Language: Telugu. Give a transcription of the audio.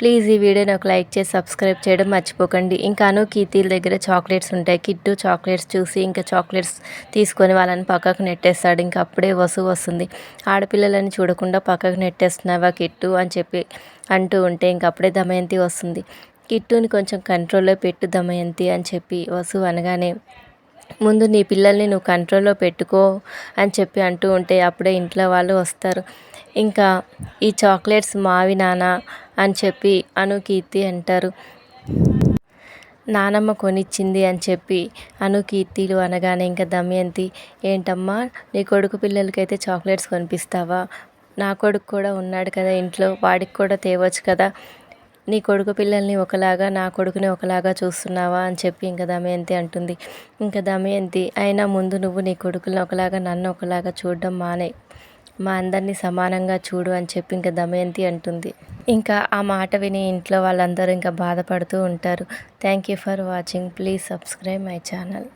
ప్లీజ్ ఈ వీడియో నాకు లైక్ చేసి సబ్స్క్రైబ్ చేయడం మర్చిపోకండి. ఇంకా అను కీర్తిల దగ్గర చాక్లెట్స్ ఉంటాయి. కిట్టు చాక్లెట్స్ చూసి ఇంకా చాక్లెట్స్ తీసుకొని వాళ్ళని పక్కకు నెట్టేస్తాడు. ఇంకా అప్పుడే వసు వస్తుంది. ఆడపిల్లలని చూడకుండా పక్కకు నెట్టేస్తున్నావా కిట్టు అని చెప్పి అంటూ ఉంటే ఇంక అప్పుడే దమయంతి వస్తుంది. కిట్టుని కొంచెం కంట్రోల్లో పెట్టు దమయంతి అని చెప్పి వసు అనగానే ముందు నీ పిల్లల్ని నువ్వు కంట్రోల్లో పెట్టుకో అని చెప్పి అంటూ ఉంటే అప్పుడే ఇంట్లో వాళ్ళు వస్తారు. ఇంకా ఈ చాక్లెట్స్ మావి నాన్న అని చెప్పి అనుకీర్తి అంటారు. నానమ్మ కొనిచ్చింది అని చెప్పి అనుకీర్తిలు అనగానే ఇంకా దమయంతి ఏంటమ్మా నీ కొడుకు పిల్లలకైతే చాక్లెట్స్ కొనిపిస్తావా? నా కొడుకు కూడా ఉన్నాడు కదా ఇంట్లో వాడికి కూడా తేవచ్చు కదా? నీ కొడుకు పిల్లల్ని ఒకలాగా నా కొడుకుని ఒకలాగా చూస్తున్నావా అని చెప్పి ఇంకా దమయంతి అంటుంది. ఇంకా దమయంతి అయినా ముందు నువ్వు నీ కొడుకుని ఒకలాగా నన్ను ఒకలాగా చూడడం మానే. మా అందరినీ సమానంగా చూడు అని చెప్పి ఇంకా దమయంతి అంటుంది. ఇంకా ఆ మాట విని ఇంట్లో వాళ్ళందరూ ఇంకా బాధపడుతూ ఉంటారు. Thank you for watching. Please subscribe my channel.